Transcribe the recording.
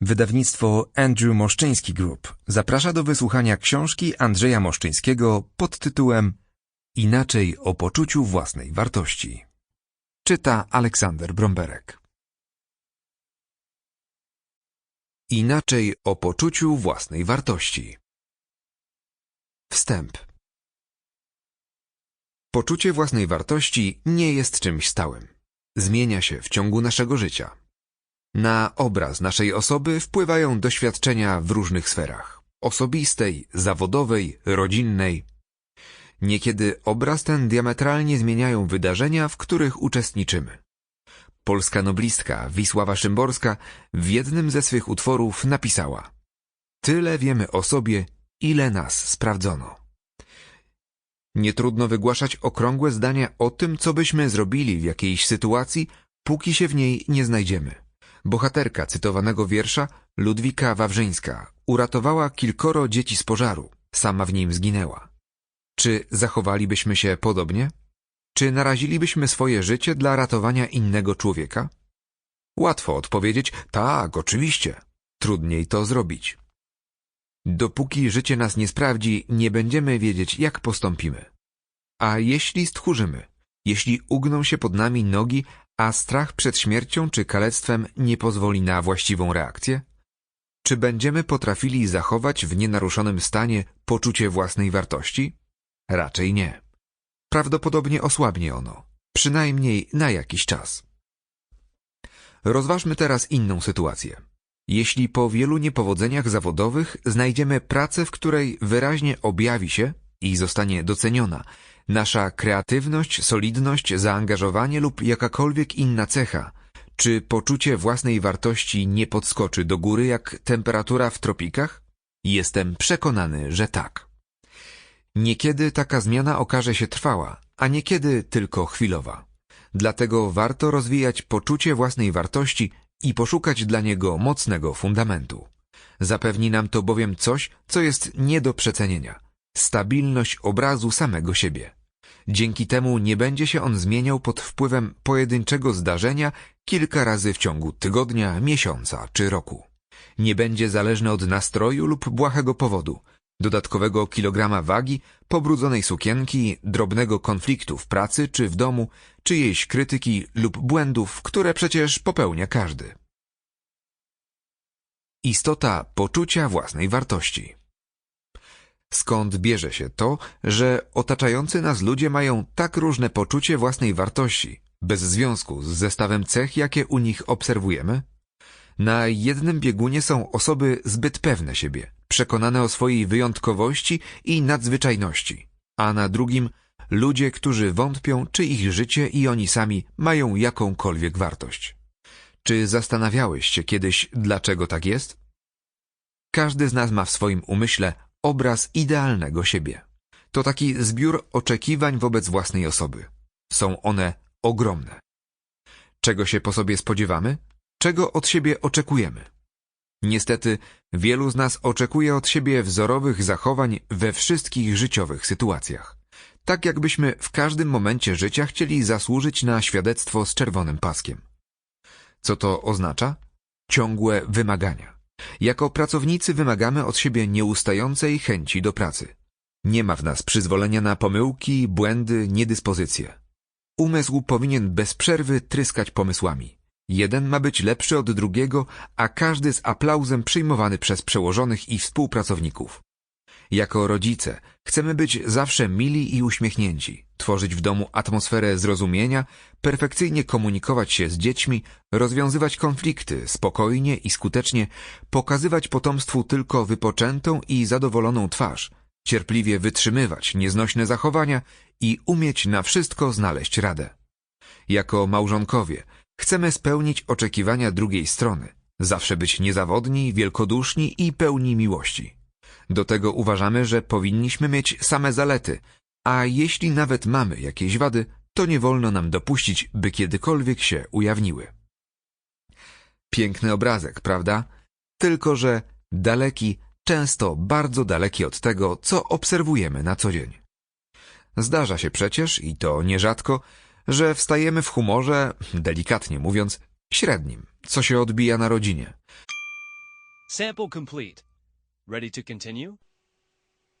Wydawnictwo Andrew Moszczyński Group zaprasza do wysłuchania książki Andrzeja Moszczyńskiego pod tytułem Inaczej o poczuciu własnej wartości. Czyta Aleksander Bromberek. Inaczej o poczuciu własnej wartości. Wstęp. Poczucie własnej wartości nie jest czymś stałym. Zmienia się w ciągu naszego życia. Na obraz naszej osoby wpływają doświadczenia w różnych sferach osobistej, zawodowej, rodzinnej. Niekiedy obraz ten diametralnie zmieniają wydarzenia, w których uczestniczymy. Polska noblistka Wisława Szymborska w jednym ze swych utworów napisała Tyle wiemy o sobie, ile nas sprawdzono. Nie trudno wygłaszać okrągłe zdania o tym, co byśmy zrobili w jakiejś sytuacji, póki się w niej nie znajdziemy. Bohaterka cytowanego wiersza, Ludwika Wawrzyńska, uratowała kilkoro dzieci z pożaru. Sama w nim zginęła. Czy zachowalibyśmy się podobnie? Czy narazilibyśmy swoje życie dla ratowania innego człowieka? Łatwo odpowiedzieć, tak, oczywiście. Trudniej to zrobić. Dopóki życie nas nie sprawdzi, nie będziemy wiedzieć, jak postąpimy. A jeśli stchórzymy, jeśli ugną się pod nami nogi, a strach przed śmiercią czy kalectwem nie pozwoli na właściwą reakcję? Czy będziemy potrafili zachować w nienaruszonym stanie poczucie własnej wartości? Raczej nie. Prawdopodobnie osłabnie ono, przynajmniej na jakiś czas. Rozważmy teraz inną sytuację. Jeśli po wielu niepowodzeniach zawodowych znajdziemy pracę, w której wyraźnie objawi się i zostanie doceniona Nasza kreatywność, solidność, zaangażowanie lub jakakolwiek inna cecha, czy poczucie własnej wartości nie podskoczy do góry jak temperatura w tropikach? Jestem przekonany, że tak. Niekiedy taka zmiana okaże się trwała, a niekiedy tylko chwilowa. Dlatego warto rozwijać poczucie własnej wartości i poszukać dla niego mocnego fundamentu. Zapewni nam to bowiem coś, co jest nie do przecenienia stabilność obrazu samego siebie. Dzięki temu nie będzie się on zmieniał pod wpływem pojedynczego zdarzenia kilka razy w ciągu tygodnia, miesiąca czy roku. Nie będzie zależny od nastroju lub błahego powodu, dodatkowego kilograma wagi, pobrudzonej sukienki, drobnego konfliktu w pracy czy w domu, czyjejś krytyki lub błędów, które przecież popełnia każdy. Istota poczucia własnej wartości. Skąd bierze się to, że otaczający nas ludzie mają tak różne poczucie własnej wartości, bez związku z zestawem cech, jakie u nich obserwujemy? Na jednym biegunie są osoby zbyt pewne siebie, przekonane o swojej wyjątkowości i nadzwyczajności, a na drugim ludzie, którzy wątpią, czy ich życie i oni sami mają jakąkolwiek wartość. Czy zastanawiałeś się kiedyś, dlaczego tak jest? Każdy z nas ma w swoim umyśle obraz idealnego siebie. To taki zbiór oczekiwań wobec własnej osoby. Są one ogromne. Czego się po sobie spodziewamy? Czego od siebie oczekujemy? Niestety, wielu z nas oczekuje od siebie wzorowych zachowań we wszystkich życiowych sytuacjach. Tak jakbyśmy w każdym momencie życia chcieli zasłużyć na świadectwo z czerwonym paskiem. Co to oznacza? Ciągłe wymagania. Jako pracownicy wymagamy od siebie nieustającej chęci do pracy. Nie ma w nas przyzwolenia na pomyłki, błędy, niedyspozycje. Umysł powinien bez przerwy tryskać pomysłami. Jeden ma być lepszy od drugiego, a każdy z aplauzem przyjmowany przez przełożonych i współpracowników. Jako rodzice chcemy być zawsze mili i uśmiechnięci, tworzyć w domu atmosferę zrozumienia, perfekcyjnie komunikować się z dziećmi, rozwiązywać konflikty spokojnie i skutecznie, pokazywać potomstwu tylko wypoczętą i zadowoloną twarz, cierpliwie wytrzymywać nieznośne zachowania i umieć na wszystko znaleźć radę. Jako małżonkowie chcemy spełnić oczekiwania drugiej strony, zawsze być niezawodni, wielkoduszni i pełni miłości. Do tego uważamy, że powinniśmy mieć same zalety, a jeśli nawet mamy jakieś wady, to nie wolno nam dopuścić, by kiedykolwiek się ujawniły. Piękny obrazek, prawda? Tylko, że daleki, często bardzo daleki od tego, co obserwujemy na co dzień. Zdarza się przecież, i to nierzadko, że wstajemy w humorze, delikatnie mówiąc, średnim, co się odbija na rodzinie. Sample complete. Ready to continue?